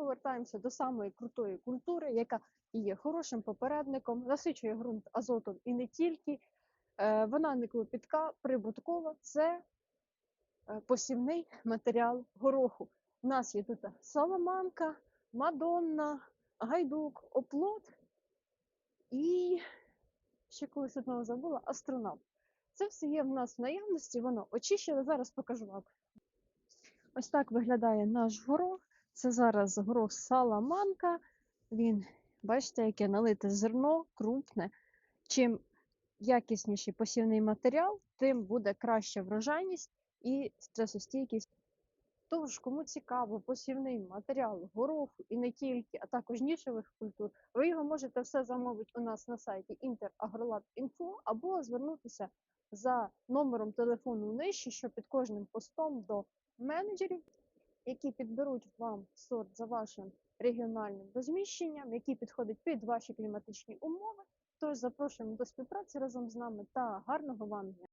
повертаємося до самої крутої культури, яка є хорошим попередником, насичує ґрунт азотом і не тільки. Е, Вона не клопітка, прибуткова. Це е, посівний матеріал гороху. У нас є тут саламанка, мадонна, гайдук, оплот і ще колись одного забула астронавт. Це все є в нас в наявності, воно очищене. Зараз покажу вам. Ось так виглядає наш горох. Це зараз горох саламанка. Він, бачите, яке налите зерно, крупне. Чим якісніший посівний матеріал, тим буде краща врожайність і стресостійкість. Тож, кому цікаво посівний матеріал гороху і не тільки, а також нішевих культур, ви його можете все замовити у нас на сайті interagrolab.info або звернутися за номером телефону нижче, що під кожним постом до менеджерів, які підберуть вам сорт за вашим регіональним розміщенням, який підходить під ваші кліматичні умови. Тож запрошуємо до співпраці разом з нами та гарного вам дня!